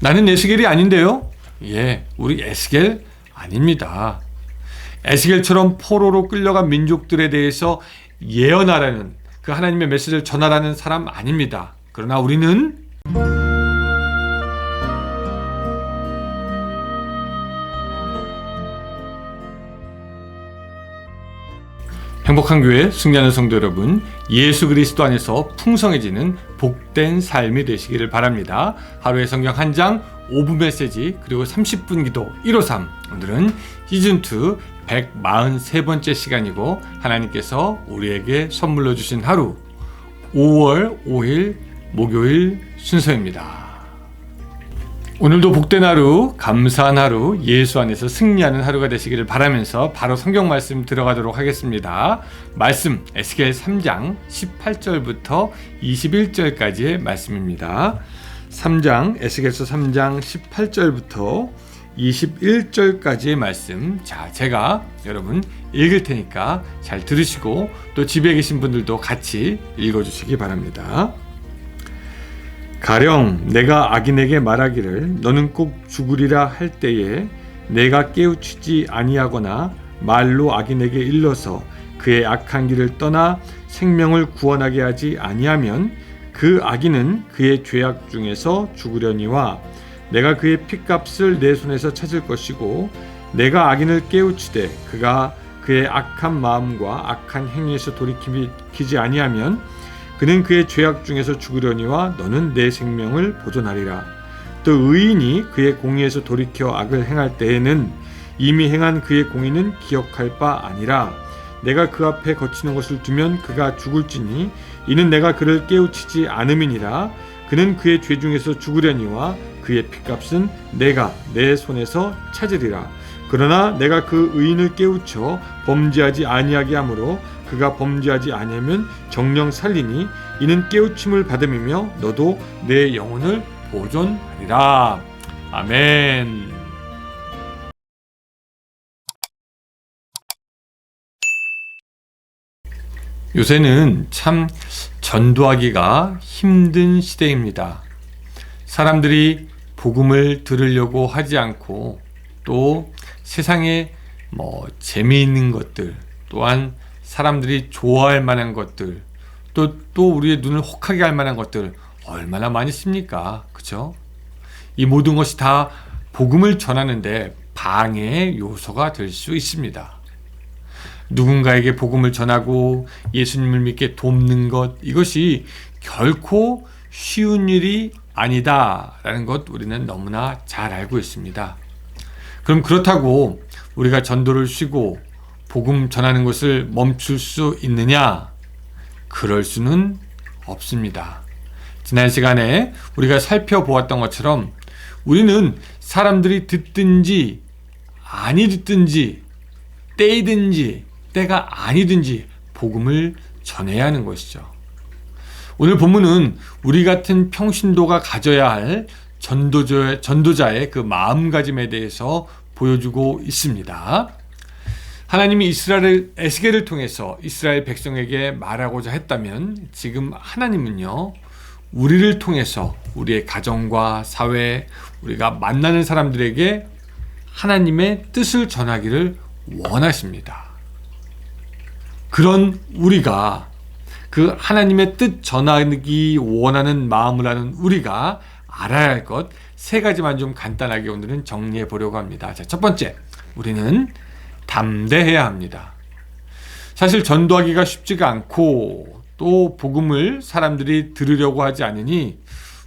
나는 에스겔이 아닌데요? 예, 우리 에스겔 아닙니다. 에스겔처럼 포로로 끌려간 민족들에 대해서 예언하라는 그 하나님의 메시지를 전하라는 사람 아닙니다. 그러나 우리는 행복한 교회 승리하는 성도 여러분, 예수 그리스도 안에서 풍성해지는 복된 삶이 되시기를 바랍니다. 하루의 성경 한 장, 5분 메시지, 그리고 30분 기도 153. 오늘은 시즌2 143번째 시간이고, 하나님께서 우리에게 선물로 주신 하루, 5월 5일 목요일 순서입니다. 오늘도 복된 하루, 감사한 하루, 예수 안에서 승리하는 하루가 되시기를 바라면서 바로 성경 말씀 들어가도록 하겠습니다. 말씀 에스겔 3장 18절부터 21절까지의 말씀입니다. 3장 에스겔서 3장 18절부터 21절까지의 말씀. 자, 제가 여러분 읽을 테니까 잘 들으시고 또 집에 계신 분들도 같이 읽어 주시기 바랍니다. 가령 내가 악인에게 말하기를 너는 꼭 죽으리라 할 때에 내가 깨우치지 아니하거나 말로 악인에게 일러서 그의 악한 길을 떠나 생명을 구원하게 하지 아니하면 그 악인은 그의 죄악 중에서 죽으려니와 내가 그의 핏값을 내 손에서 찾을 것이고 내가 악인을 깨우치되 그가 그의 악한 마음과 악한 행위에서 돌이키지 아니하면 그는 그의 죄악 중에서 죽으려니와 너는 내 생명을 보존하리라. 또 의인이 그의 공의에서 돌이켜 악을 행할 때에는 이미 행한 그의 공의는 기억할 바 아니라 내가 그 앞에 거치는 것을 두면 그가 죽을지니 이는 내가 그를 깨우치지 않음이니라 그는 그의 죄 중에서 죽으려니와 그의 핏값은 내가 내 손에서 찾으리라 그러나 내가 그 의인을 깨우쳐 범죄하지 아니하게 하므로 그가 범죄하지 아니하면 정령 살리니 이는 깨우침을 받음이며 너도 내 영혼을 보존하리라. 아멘. 요새는 참 전도하기가 힘든 시대입니다. 사람들이 복음을 들으려고 하지 않고 또 세상에 뭐 재미있는 것들 또한 사람들이 좋아할 만한 것들 또, 또 우리의 눈을 혹하게 할 만한 것들 얼마나 많이 씁니까? 그쵸? 이 모든 것이 다 복음을 전하는데 방해의 요소가 될 수 있습니다. 누군가에게 복음을 전하고 예수님을 믿게 돕는 것 이것이 결코 쉬운 일이 아니다라는 것 우리는 너무나 잘 알고 있습니다. 그럼 그렇다고 우리가 전도를 쉬고 복음 전하는 것을 멈출 수 있느냐? 그럴 수는 없습니다. 지난 시간에 우리가 살펴보았던 것처럼 우리는 사람들이 듣든지 아니 듣든지 때이든지 때가 아니든지 복음을 전해야 하는 것이죠. 오늘 본문은 우리 같은 평신도가 가져야 할 전도자의, 전도자의 그 마음가짐에 대해서 보여주고 있습니다. 하나님이 이스라엘 에스겔을 통해서 이스라엘 백성에게 말하고자 했다면 지금 하나님은요 우리를 통해서 우리의 가정과 사회 우리가 만나는 사람들에게 하나님의 뜻을 전하기를 원하십니다. 그런 우리가 그 하나님의 뜻 전하기 원하는 마음을 하는 우리가 알아야 할 것 세 가지만 좀 간단하게 오늘은 정리해 보려고 합니다. 자, 첫 번째, 우리는 담대해야 합니다. 사실 전도하기가 쉽지가 않고 또 복음을 사람들이 들으려고 하지 않으니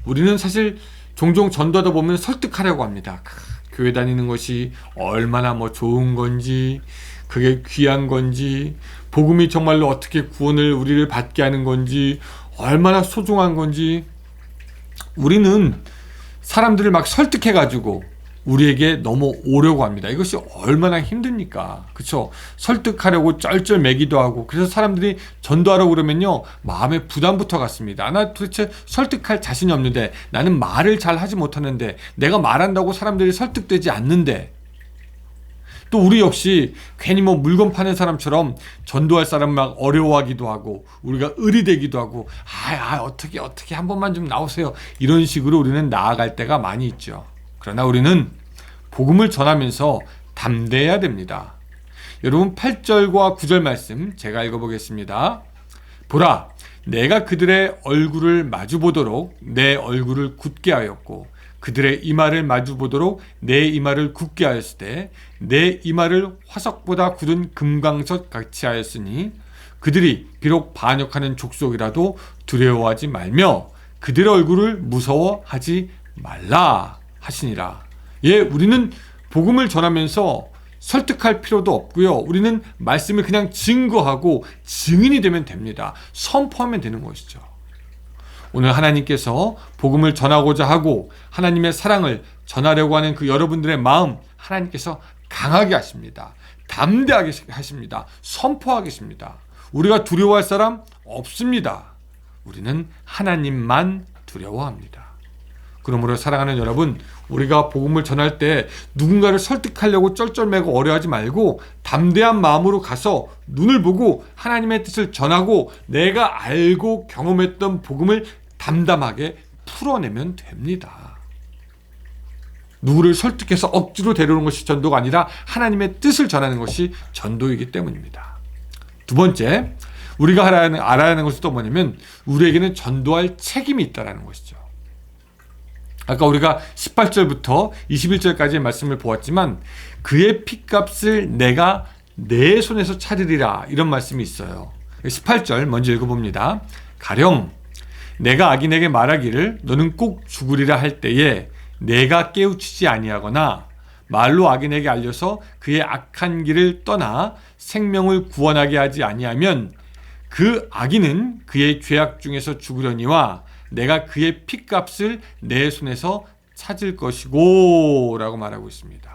우리는 사실 종종 전도하다 보면 설득하려고 합니다. 교회 다니는 것이 얼마나 뭐 좋은 건지, 그게 귀한 건지, 복음이 정말로 어떻게 구원을 우리를 받게 하는 건지, 얼마나 소중한 건지, 우리는 사람들을 막 설득해 가지고 우리에게 너무 오려고 합니다. 이것이 얼마나 힘듭니까? 그쵸? 설득하려고 쩔쩔 매기도 하고, 그래서 사람들이 전도하라고 그러면요, 마음에 부담부터 갖습니다. 나 도대체 설득할 자신이 없는데, 나는 말을 잘 하지 못하는데, 내가 말한다고 사람들이 설득되지 않는데, 또 우리 역시 괜히 뭐 물건 파는 사람처럼 전도할 사람 막 어려워하기도 하고 우리가 을이 되기도 하고 아, 아 어떻게 어떻게 한 번만 좀 나오세요 이런 식으로 우리는 나아갈 때가 많이 있죠. 그러나 우리는 복음을 전하면서 담대해야 됩니다. 여러분 8절과 9절 말씀 제가 읽어보겠습니다. 보라, 내가 그들의 얼굴을 마주보도록 내 얼굴을 굳게 하였고 그들의 이마를 마주보도록 내 이마를 굳게 하였을 때 내 이마를 화석보다 굳은 금강석 같이 하였으니 그들이 비록 반역하는 족속이라도 두려워하지 말며 그들의 얼굴을 무서워하지 말라 하시니라. 예, 우리는 복음을 전하면서 설득할 필요도 없고요. 우리는 말씀을 그냥 증거하고 증인이 되면 됩니다. 선포하면 되는 것이죠. 오늘 하나님께서 복음을 전하고자 하고 하나님의 사랑을 전하려고 하는 그 여러분들의 마음 하나님께서 강하게 하십니다. 담대하게 하십니다. 선포하게 하십니다. 우리가 두려워할 사람 없습니다. 우리는 하나님만 두려워합니다. 그러므로 사랑하는 여러분, 우리가 복음을 전할 때 누군가를 설득하려고 쩔쩔매고 어려하지 말고 담대한 마음으로 가서 눈을 보고 하나님의 뜻을 전하고 내가 알고 경험했던 복음을 담담하게 풀어내면 됩니다. 누구를 설득해서 억지로 데려오는 것이 전도가 아니라 하나님의 뜻을 전하는 것이 전도이기 때문입니다. 두 번째, 우리가 알아야 하는 것이 또 뭐냐면 우리에게는 전도할 책임이 있다는 것이죠. 아까 우리가 18절부터 21절까지의 말씀을 보았지만 그의 핏값을 내가 내 손에서 차리리라 이런 말씀이 있어요. 18절 먼저 읽어봅니다. 가령 내가 악인에게 말하기를 너는 꼭 죽으리라 할 때에 내가 깨우치지 아니하거나 말로 악인에게 알려서 그의 악한 길을 떠나 생명을 구원하게 하지 아니하면 그 악인은 그의 죄악 중에서 죽으려니와 내가 그의 핏값을 내 손에서 찾을 것이고 라고 말하고 있습니다.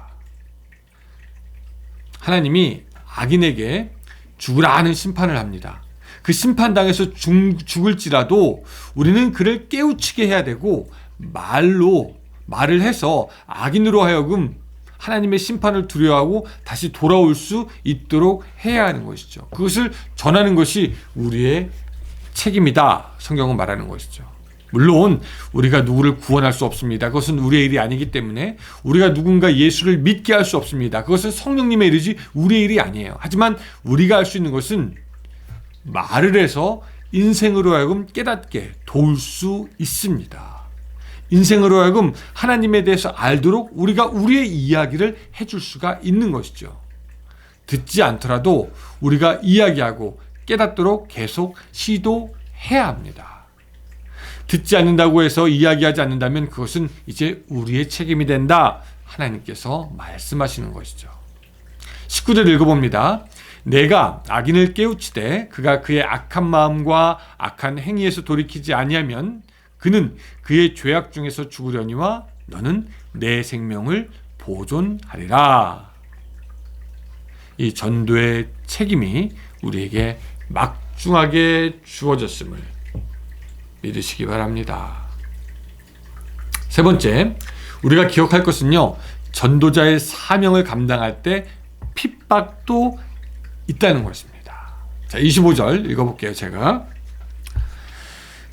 하나님이 악인에게 죽으라 하는 심판을 합니다. 그 심판당해서 죽, 을지라도 우리는 그를 깨우치게 해야 되고 말로 말을 해서 악인으로 하여금 하나님의 심판을 두려워하고 다시 돌아올 수 있도록 해야 하는 것이죠. 그것을 전하는 것이 우리의 책임이다. 성경은 말하는 것이죠. 물론 우리가 누구를 구원할 수 없습니다. 그것은 우리의 일이 아니기 때문에 우리가 누군가 예수를 믿게 할 수 없습니다. 그것은 성령님의 일이지 우리의 일이 아니에요. 하지만 우리가 할 수 있는 것은 말을 해서 인생으로 하여금 깨닫게 도울 수 있습니다. 인생으로 하여금 하나님에 대해서 알도록 우리가 우리의 이야기를 해줄 수가 있는 것이죠. 듣지 않더라도 우리가 이야기하고 깨닫도록 계속 시도해야 합니다. 듣지 않는다고 해서 이야기하지 않는다면 그것은 이제 우리의 책임이 된다. 하나님께서 말씀하시는 것이죠. 19절 읽어봅니다. 내가 악인을 깨우치되 그가 그의 악한 마음과 악한 행위에서 돌이키지 아니하면 그는 그의 죄악 중에서 죽으려니와 너는 내 생명을 보존하리라. 이 전도의 책임이 우리에게 막중하게 주어졌음을 믿으시기 바랍니다. 세 번째, 우리가 기억할 것은요, 전도자의 사명을 감당할 때 핍박도 있다는 것입니다. 자, 25절 읽어볼게요, 제가.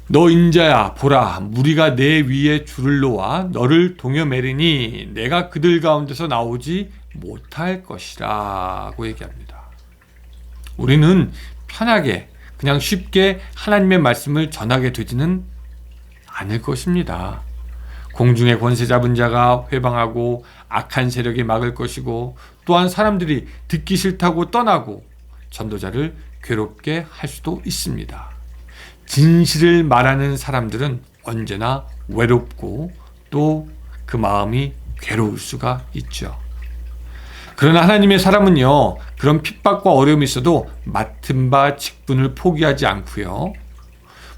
너 인자야 보라 무리가 내 위에 줄을 놓아 너를 동여매리니 내가 그들 가운데서 나오지 못할 것이라고 얘기합니다. 우리는 편하게 그냥 쉽게 하나님의 말씀을 전하게 되지는 않을 것입니다. 공중의 권세 잡은 자가 회방하고 악한 세력이 막을 것이고 또한 사람들이 듣기 싫다고 떠나고 전도자를 괴롭게 할 수도 있습니다. 진실을 말하는 사람들은 언제나 외롭고 또 그 마음이 괴로울 수가 있죠. 그러나 하나님의 사람은요, 그런 핍박과 어려움이 있어도 맡은 바 직분을 포기하지 않고요.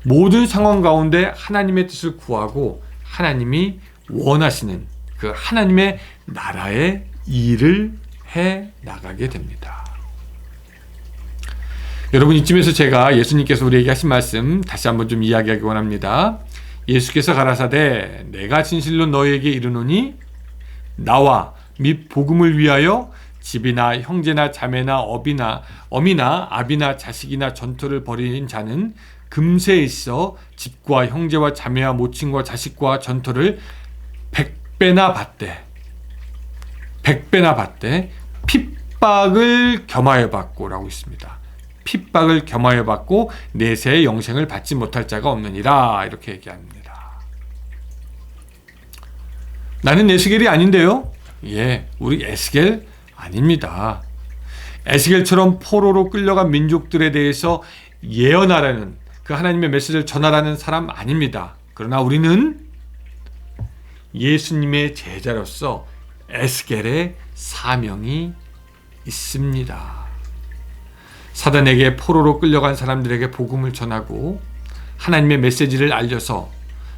모든 상황 가운데 하나님의 뜻을 구하고 하나님이 원하시는 그 하나님의 나라의 일을 해 나가게 됩니다. 여러분 이쯤에서 제가 예수님께서 우리에게 하신 말씀 다시 한번 좀 이야기하기 원합니다. 예수께서 가라사대 내가 진실로 너희에게 이르노니 나와 및 복음을 위하여 집이나 형제나 자매나 어비나 어미나 아비나 자식이나 전투를 벌이는 자는 금세에 있어 집과 형제와 자매와 모친과 자식과 전투를 백배나 받되 백배나 받되 핍박을 겸하여 받고라고 있습니다. 핍박을 겸하여 받고 내세의 영생을 받지 못할 자가 없느니라 이렇게 얘기합니다. 나는 에스겔이 아닌데요. 예, 우리 에스겔 아닙니다. 에스겔처럼 포로로 끌려간 민족들에 대해서 예언하라는 그 하나님의 메시지를 전하라는 사람 아닙니다. 그러나 우리는 예수님의 제자로서 에스겔의 사명이 있습니다. 사단에게 포로로 끌려간 사람들에게 복음을 전하고 하나님의 메시지를 알려서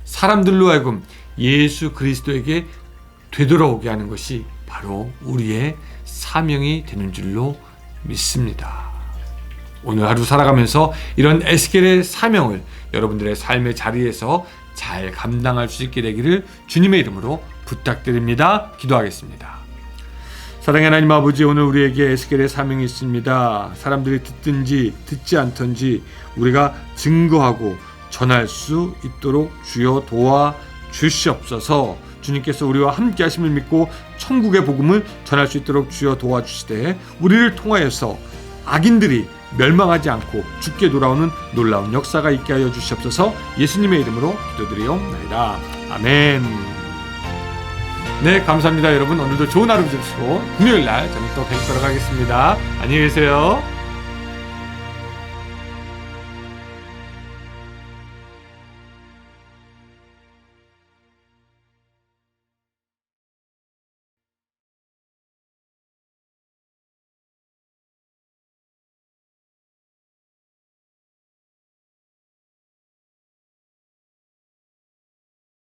사람들로 하여금 예수 그리스도에게 되돌아오게 하는 것이 바로 우리의 사명이 되는 줄로 믿습니다. 오늘 하루 살아가면서 이런 에스겔의 사명을 여러분들의 삶의 자리에서 잘 감당할 수 있게 되기를 주님의 이름으로 부탁드립니다. 기도하겠습니다. 사랑의 하나님 아버지 오늘 우리에게 에스겔의 사명이 있습니다. 사람들이 듣든지 듣지 않든지 우리가 증거하고 전할 수 있도록 주여 도와 주시옵소서. 주님께서 우리와 함께 하심을 믿고 천국의 복음을 전할 수 있도록 주여 도와주시되 우리를 통하여서 악인들이 멸망하지 않고 죽게 돌아오는 놀라운 역사가 있게 하여 주시옵소서. 예수님의 이름으로 기도드리옵나이다. 아멘. 네, 감사합니다, 여러분. 오늘도 좋은 하루 되시고 금요일 날 저는 또 뵙도록 하겠습니다. 안녕히 계세요.